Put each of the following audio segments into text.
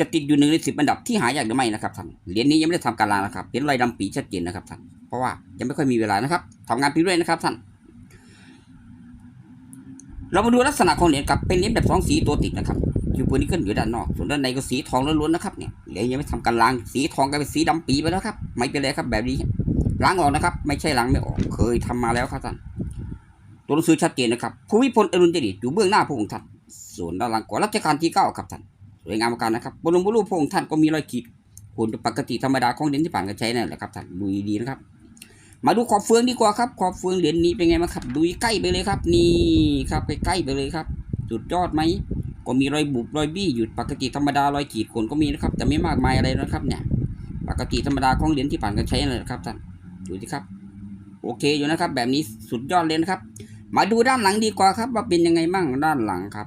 จะติดอยู่หนึ่งในสิบอันดับที่หายากหรือไม่นะครับท่านเหรียญนี้ยังไม่ได้ทำการล้างนะครับเห็นรอยดำปีชัดเจนนะครับท่านเพราะว่ายังไม่ค่อยมีเวลานะครับทำงานปีด้วยนะครับท่านเรามาดูลักษณะของเหรียญครับเป็นเหรียญแบบสองสีตัวติดนะครับคิวปืนนี้ขึ้นอยู่ด้านนอก ส่วนด้านในก็สีทองล้วนๆนะครับเนี่ยเหรียญยังไม่ทำการล้างสีทองกลายเป็นสีดำปีไปแล้วครับไม่เป็นไรครับแบบนี้ล้างออกนะครับ ไม่ใช่ล้างไม่ออกเคยทำมาแล้วครับท่านตัวหนังสือชัดเจนนะครับภูมิพลอดุลยเดชอยู่เบื้องหน้าพระองค์ท่านส่วนด้านหลังกว่ารัชกาลที่เก้าครับท่าน สวยงามมือนกันนะครับบนลงบนรูปพระองค์ท่านก็มีรอยขีดหุ่นปกติธรรมดาของเหรียญที่ผ่านการใช้นั่นแหละครับท่านดูดีนะครับ มาดูขอบเฟืองดีกว่าครับ ขอบเฟืองเหรียญนี้เป็นไงบ้าครับดูใกล้ไปเลยครับ นี่ครับใกล้ๆไปเลยครับสุดยอดไหมก็มีรอยบุบรอยบี้อยู่ปกติธรรมดารอยขีดข่วนก็มีนะครับ แต่ไม่มากมายอะไรนะครับ เนี่ย ปกติธรรมดาของเหรียญที่ผ่านการใช้นั่นแหละครับท่านดูสิครับ โอเคอยู่นะครับ แบบนี้สุดยอดเลยนะครับ มาดูด้านหลังดีกว่าครับ ว่าเป็นยังไงบ้างด้านหลังครับ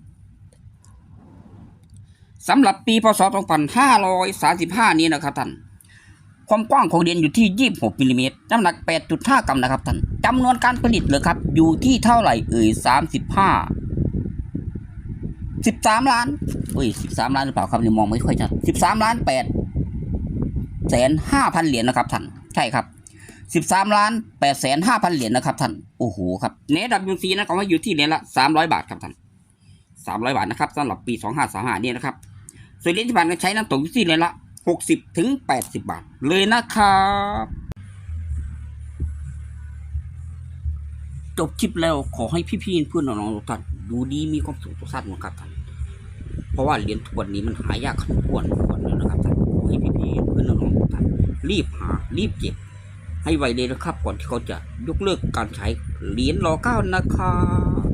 สำหรับปีพศ 2535 นี้นะครับท่าน ความกว้างของเหรียญอยู่ที่ 26มิลลิเมตรน้ำหนัก 8.5 กรัมนะครับท่านจำนวนการผลิตเลยครับ อยู่ที่เท่าไหร่เอ่ย 35 13 ล้านเอ้ย 13 ล้านหรือเปล่าครับนี่มองไม่ค่อยชัด 13 ล้าน8แสน5พันเหรียญนะครับท่าน ใช่ครับ13ล้าน8แสน5พันเหรียญนะครับท่าน โอ้โหครับเนดับยูซีนะของเราอยู่ที่เหรียญละ300บาทครับท่านสามร้อยบาทนะครับสำหรับปีสองห้าสามห้าเนี่ยนะครับ ส่วนเหรียญที่ผ่านการใช้น้ำตกที่เหรียละหกสิบถึงแปดสิบบาท เลยนะครับจบคลิปแล้วขอให้พี่ๆเพื่อนน้องๆทุกท่านดูดีมีความสุขทุกท่านนะครับท่านเพราะว่าเหรียญทวนนี้มันหายากขั้นควรควรเลยนะครับท่านขอให้พี่ๆเพื่อนน้องๆทุกท่านรีบหารีบเก็บให้ไวเลยนะครับ ก่อนที่เขาจะยกเลิกการใช้เหรียญรอเก้านะครับ